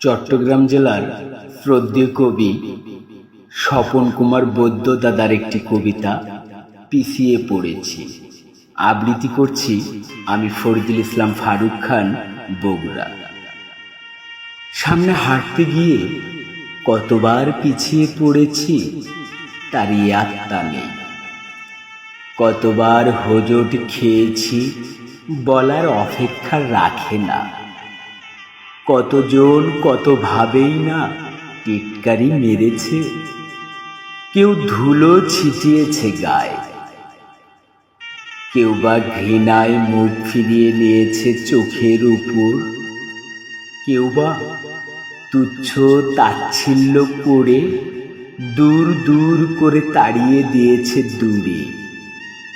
চট্টগ্রাম জেলার শ্রদ্ধেয় কবি স্বপন কুমার বৈদ্য দাদার একটি কবিতা পিছিয়ে পড়েছি। আবৃত্তি করছি আমি ফরিদুল ইসলাম ফারুক খান, বগুড়া। সামনে হাঁটতে গিয়ে কতবার পিছিয়ে পড়েছি তার ইয়াত্তা নেই। কতবার হোজট খেয়েছি বলার অপেক্ষা রাখে না। কতজন কত ভাবেই না টিটকারি মেরেছে। কেউ ধুলো ছিটিয়েছে গায়ে। কেউ বা ঘৃণায় মুখ ফিরিয়ে নিয়েছে চোখের উপর। কেউ বা তুচ্ছ তাচ্ছিল্য করে দূর দূর করে তাড়িয়ে দিয়েছে দূরে।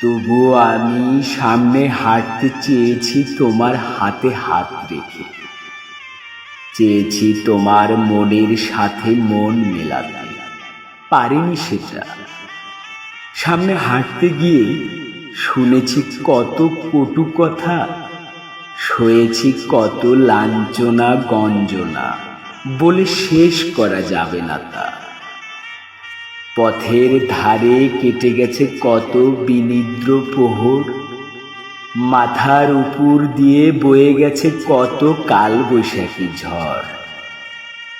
তবুও আমি সামনে হাঁটতে চেয়েছি তোমার হাতে হাত রেখে। চেয়েছি তোমার মনের সাথে মন মেলাতে। পারিনি সেটা। সামনে হাঁটতে গিয়ে শুনেছি কত কটু কথা, সয়েছি কত লাঞ্ছনা গঞ্জনা, বলে শেষ করা যাবে না তা। পথের ধারে কেটে গেছে কত বিনিদ্র প্রহর মাথার উপর দিয়ে বয়ে গেছে কত কাল বৈশাখী ঝড়।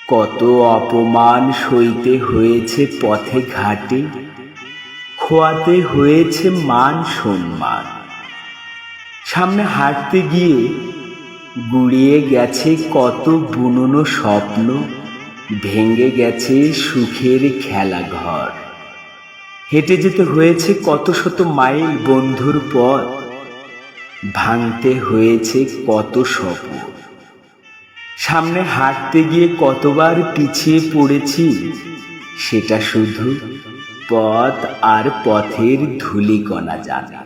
কত অপমান সইতে হয়েছে পথে ঘাটে, খোয়াতে হয়েছে মান সম্মান। সামনে হাঁটতে গিয়ে গুড়িয়ে গেছে কত বুননো স্বপ্ন, ভেঙে গেছে সুখের খেলাঘর হেঁটে যেতে হয়েছে কত শত মাইল বন্ধুর পথ ভাঙতে হয়েছে কত স্বপ্ন। সামনে হাঁটতে গিয়ে কতবার পিছিয়ে পড়েছি, সেটা শুধু পথ আর পথের ধুলি কণা জানে।